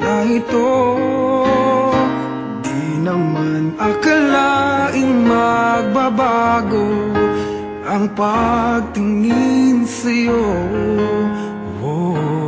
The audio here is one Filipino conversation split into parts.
na ito Di naman akalaing magbabago Ang pagtingin sa'yo oh.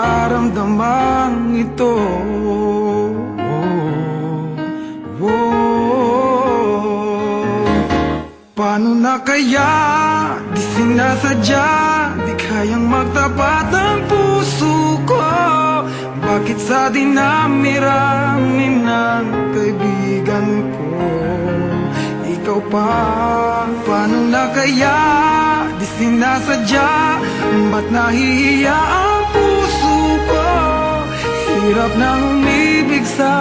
Ang nararamdaman ito. Oh, oh. Paano na kaya di sinasadya Di kayang magtapat ang puso ko? Bakit sa dinami-rami ng kaibigan ko? Ikaw pa, paano na kaya di sinasadya? Ba't nahihiya ang puso ko. Hirap nang umibig sa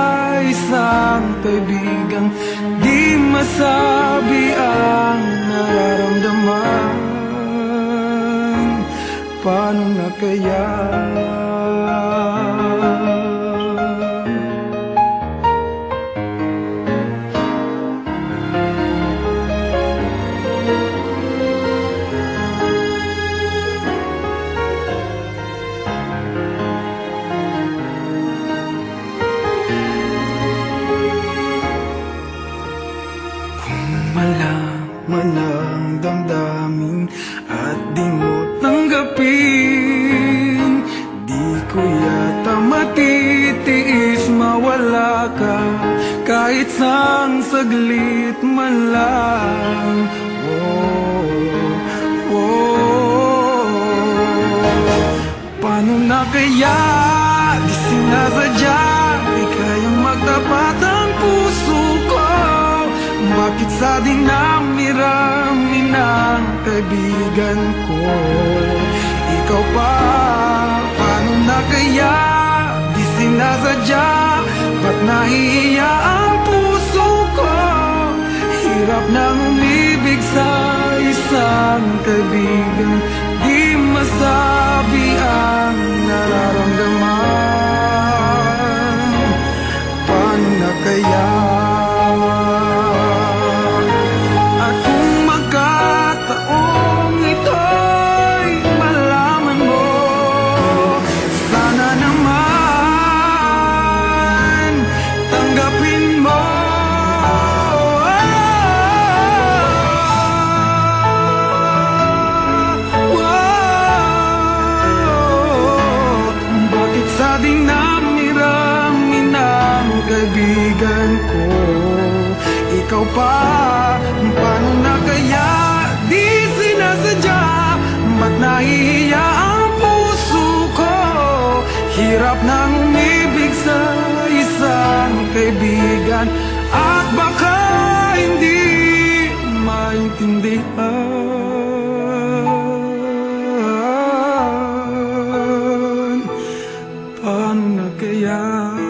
isang kaibigang Di masabi ang nararamdaman. Paano na kaya? At di mo tanggapin. Di ko yata matitiis mawala ka. Kahit sang saglit man lang. Oh, oh. Paano na kaya di sinasadya? Di kayang magtapat Bakit sa dinami-rami ng kaibigan ko? Ikaw pa, paano na kaya? Di sinasadya Ba't nahihiya ang puso ko? Hirap nang umibig sa isang kaibigan Bakit sa dinami-rami ng kaibigan ko. Ikaw pa, paano na kaya? Di sinasadya Ba't nahihiya ang puso ko? Hirap nang umibig sa isang kaibigan. At baka hindi Paano kaya?